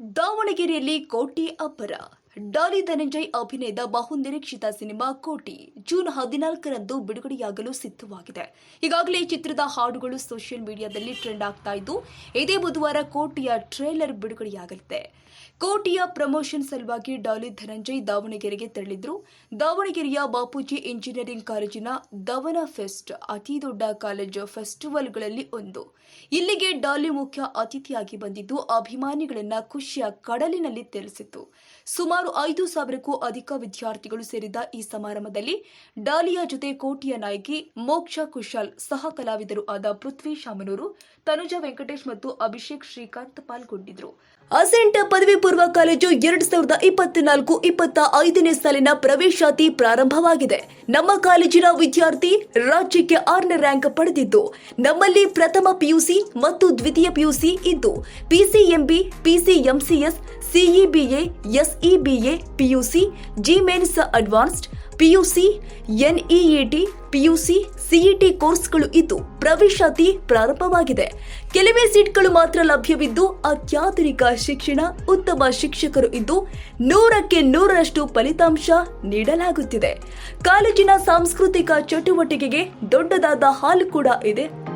ದಾವಣಗೆರೆಯಲ್ಲಿ ಕೋಟಿ ಅಬ್ಬರ ಡಾಲಿ ಧನಂಜಯ್ ಅಭಿನಯದ ಬಹುನಿರೀಕ್ಷಿತ ಸಿನಿಮಾ ಕೋಟಿ. ಜೂನ್ ಹದಿನಾಲ್ಕರಂದು ಬಿಡುಗಡೆಯಾಗಲು ಸಿದ್ಧವಾಗಿದೆ. ಈಗಾಗಲೇ ಚಿತ್ರದ ಹಾಡುಗಳು ಸೋಷಿಯಲ್ ಮೀಡಿಯಾದಲ್ಲಿ ಟ್ರೆಂಡ್ ಆಗ್ತಾ ಇದ್ದು, ಇದೇ ಬುಧವಾರ ಕೋಟಿಯ ಟ್ರೇಲರ್ ಬಿಡುಗಡೆಯಾಗಲಿದೆ. ಕೋಟಿಯ ಪ್ರಮೋಷನ್ ಸಲುವಾಗಿ ಡಾಲಿ ಧನಂಜಯ್ ದಾವಣಗೆರೆಗೆ ತೆರಳಿದ್ರು. ದಾವಣಗೆರೆಯ ಬಾಪೂಜಿ ಇಂಜಿನಿಯರಿಂಗ್ ಕಾಲೇಜಿನ ದವನ ಫೆಸ್ಟ್, ಅತಿ ದೊಡ್ಡ ಕಾಲೇಜು ಫೆಸ್ಟಿವಲ್ಗಳಲ್ಲಿ ಒಂದು. ಇಲ್ಲಿಗೆ ಡಾಲಿ ಮುಖ್ಯ ಅತಿಥಿಯಾಗಿ ಬಂದಿದ್ದು, ಅಭಿಮಾನಿಗಳನ್ನ ಖುಷಿಯ ಕಡಲಿನಲ್ಲಿ ತೆರಳಿಸಿತು ಸುಮಾರು ಐದು ಸಾವಿರಕ್ಕೂ ಅಧಿಕ ವಿದ್ಯಾರ್ಥಿಗಳು ಸೇರಿದ ಈ ಸಮಾರಂಭದಲ್ಲಿ ಡಾಲಿಯಾ ಜೊತೆ ಕೋಟಿಯ ನಾಯಕಿ ಮೋಕ್ಷ ಕುಶಾಲ್ ಸಹ ಕಲಾವಿದರು ಆದ ಪೃಥ್ವಿ ಶಾಮನೂರು, ತನುಜಾ ವೆಂಕಟೇಶ್ ಮತ್ತು ಅಭಿಷೇಕ್ ಶ್ರೀಕಾಂತ್ ಪಾಲ್ಗೊಂಡಿದ್ರು ಅಸೆಂಟ್ ಪದವಿ ಪೂರ್ವ ಕಾಲೇಜು ಎರಡ್ ಸಾವಿರದ ಇಪ್ಪತ್ನಾಲ್ಕು ಇಪ್ಪತ್ತ ಐದನೇ ಸಾಲಿನ ಪ್ರವೇಶಾತಿ ಪ್ರಾರಂಭವಾಗಿದೆ. ನಮ್ಮ ಕಾಲೇಜಿನ ವಿದ್ಯಾರ್ಥಿ ರಾಜ್ಯಕ್ಕೆ ಆರನೇ ರ್ಯಾಂಕ್ ಪಡೆದಿದ್ದು, ನಮ್ಮಲ್ಲಿ ಪ್ರಥಮ ಪಿಯುಸಿ ಮತ್ತು ದ್ವಿತೀಯ ಪಿಯುಸಿ ಇದ್ದು, PCMB, PCMCS CEBA SEBA PUC JEE mains advanced PUC NEET PUC CET ಕೋರ್ಸ್ಗಳು ಇದ್ದು ಪ್ರವೇಶಾತಿ ಪ್ರಾರಂಭವಾಗಿದೆ. ಕೆಲವೇ ಸೀಟ್ಗಳು ಮಾತ್ರ ಲಭ್ಯವಿದ್ದು ಅತ್ಯಾಧುನಿಕ ಶಿಕ್ಷಣ, ಉತ್ತಮ ಶಿಕ್ಷಕರು ಇದ್ದು ನೂರಕ್ಕೆ ನೂರರಷ್ಟು ಫಲಿತಾಂಶ ನೀಡಲಾಗುತ್ತಿದೆ. ಕಾಲೇಜಿನ ಸಾಂಸ್ಕೃತಿಕ ಚಟುವಟಿಕೆಗೆ ದೊಡ್ಡದಾದ ಹಾಲು ಕೂಡ ಇದೆ.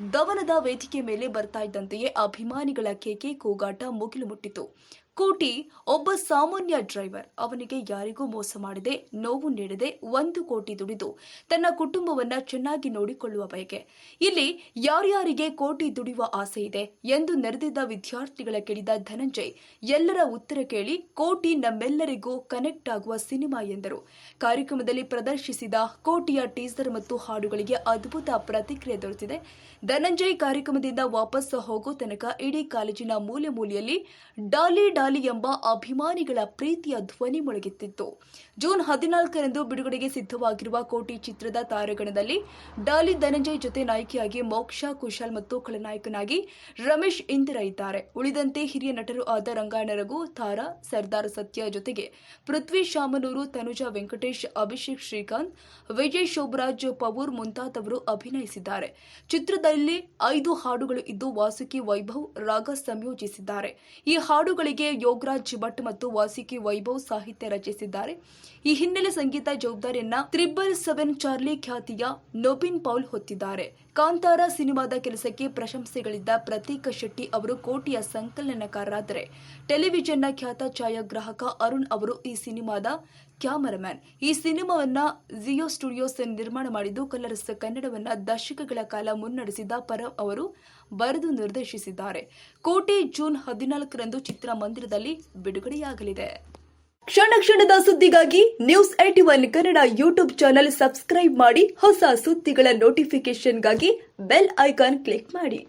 ದವನದ ವೇದಿಕೆ ಮೇಲೆ ಬರ್ತಾ ಇದ್ದಂತೆಯೇ ಅಭಿಮಾನಿಗಳ ಕೇಕೆ ಕೂಗಾಟ ಮುಗಿಲು ಮುಟ್ಟಿತು. ಕೋಟಿ ಒಬ್ಬ ಸಾಮಾನ್ಯ ಡ್ರೈವರ್. ಅವನಿಗೆ ಯಾರಿಗೂ ಮೋಸ ಮಾಡದೆ, ನೋವು ನೀಡದೆ ಒಂದು ಕೋಟಿ ದುಡಿದು ತನ್ನ ಕುಟುಂಬವನ್ನ ಚೆನ್ನಾಗಿ ನೋಡಿಕೊಳ್ಳುವ ಬಯಕೆ. ಇಲ್ಲಿ ಯಾರ್ಯಾರಿಗೆ ಕೋಟಿ ದುಡಿಯುವ ಆಸೆ ಇದೆ ಎಂದು ನೆರೆದಿದ್ದ ವಿದ್ಯಾರ್ಥಿಗಳ ಕೇಳಿದ ಧನಂಜಯ್ ಎಲ್ಲರ ಉತ್ತರ ಕೇಳಿ ಕೋಟಿ ನಮ್ಮೆಲ್ಲರಿಗೂ ಕನೆಕ್ಟ್ ಆಗುವ ಸಿನಿಮಾ ಎಂದರು. ಕಾರ್ಯಕ್ರಮದಲ್ಲಿ ಪ್ರದರ್ಶಿಸಿದ ಕೋಟಿಯ ಟೀಸರ್ ಮತ್ತು ಹಾಡುಗಳಿಗೆ ಅದ್ಭುತ ಪ್ರತಿಕ್ರಿಯೆ ದೊರೆತಿದೆ. ಧನಂಜಯ್ ಕಾರ್ಯಕ್ರಮದಿಂದ ವಾಪಸ್ ಹೋಗೋ ತನಕ ಇಡೀ ಕಾಲೇಜಿನ ಮೂಲೆ ಮೂಲೆಯಲ್ಲಿ ಡಾಲಿ ಡಾಲಿ ಎಂಬ ಅಭಿಮಾನಿಗಳ ಪ್ರೀತಿಯ ಧ್ವನಿ ಮೊಳಗುತ್ತಿತ್ತು. ಜೂನ್ ಹದಿನಾಲ್ಕರಂದು ಬಿಡುಗಡೆಗೆ ಸಿದ್ಧವಾಗಿರುವ ಕೋಟಿ ಚಿತ್ರದ ತಾರಗಣದಲ್ಲಿ ಡಾಲಿ ಧನಂಜಯ್ ಜೊತೆ ನಾಯಕಿಯಾಗಿ ಮೋಕ್ಷಾ, ಕುಶಾಲ್ ಮತ್ತು ಖಳನಾಯಕನಾಗಿ ರಮೇಶ್ ಇಂದಿರ ಇದ್ದಾರೆ ಉಳಿದಂತೆ ಹಿರಿಯ ನಟರು ಆದ ರಂಗಾಯಣ ರಘು ತಾರಾ, ಸರ್ದಾರ್ ಸತ್ಯ ಜೊತೆಗೆ ಪೃಥ್ವಿ ಶಾಮನೂರು, ತನುಜಾ ವೆಂಕಟೇಶ್, ಅಭಿಷೇಕ್ ಶ್ರೀಕಾಂತ್, ವಿಜಯ್ ಶೋಭರಾಜ್ ಪವೂರ್ ಮುಂತಾದವರು ಅಭಿನಯಿಸಿದ್ದಾರೆ. ಚಿತ್ರದಲ್ಲಿ ಐದು ಹಾಡುಗಳು ಇದ್ದು ವಾಸುಕಿ ವೈಭವ್, ರಾಗ ಸಂಯೋಜಿಸಿದ್ದಾರೆ. ಈ ಹಾಡುಗಳಿಗೆ ಯೋಗರಾಜ್ ಭಟ್ ಮತ್ತು ವಾಸಿಕಿ ವೈಭವ್ ಸಾಹಿತ್ಯ ರಚಿಸಿದ್ದಾರೆ. ಈ ಹಿನ್ನೆಲೆ ಸಂಗೀತ ಜವಾಬ್ದಾರಿಯನ್ನ ತ್ರಿಬಲ್ ಸೆವೆನ್ ಚಾರ್ಲಿ ಖ್ಯಾತಿಯ ನೊಬಿನ್ ಪೌಲ್ ಹೊತ್ತಿದ್ದಾರೆ. ಕಾಂತಾರ ಸಿನಿಮಾದ ಕೆಲಸಕ್ಕೆ ಪ್ರಶಂಸೆಗಳಿದ್ದ ಪ್ರತೀಕ ಶೆಟ್ಟಿ ಅವರು ಕೋಟಿಯ ಸಂಕಲನಕಾರರಾದರೆ. ಟೆಲಿವಿಷನ್ನ ಖ್ಯಾತ ಛಾಯಾಗ್ರಾಹಕ ಅರುಣ್ ಅವರು ಈ ಸಿನಿಮಾದ ಕ್ಯಾಮರಾಮ್ಯಾನ್. ಈ ಸಿನಿಮಾವನ್ನ ಜಿಯೋ ಸ್ಟುಡಿಯೋಸ್ ನಿರ್ಮಾಣ ಮಾಡಿದ್ದು ಕಲರ್ಸ್ ಕನ್ನಡವನ್ನ ದಶಕಗಳ ಕಾಲ ಮುನ್ನಡೆಸಿದ ಪರಂ ಅವರು ಬರೆದು ನಿರ್ದೇಶಿಸಿದ್ದಾರೆ. ಕೋಟಿ ಜೂನ್ ಹದಿನಾಲ್ಕರಂದು ಚಿತ್ರಮಂದಿರದಲ್ಲಿ ಬಿಡುಗಡೆಯಾಗಲಿದೆ. ಕ್ಷಣ ಕ್ಷಣದ ಸುದ್ದಿಗಾಗಿ news AT one Kannada YouTube channel subscribe ಮಾಡಿ ಹೊಸ ಸುದ್ದಿಗಳ ನೋಟಿಫಿಕೇಶನ್ಗಾಗಿ ಬೆಲ್ ಐಕಾನ್ ಕ್ಲಿಕ್ ಮಾಡಿ.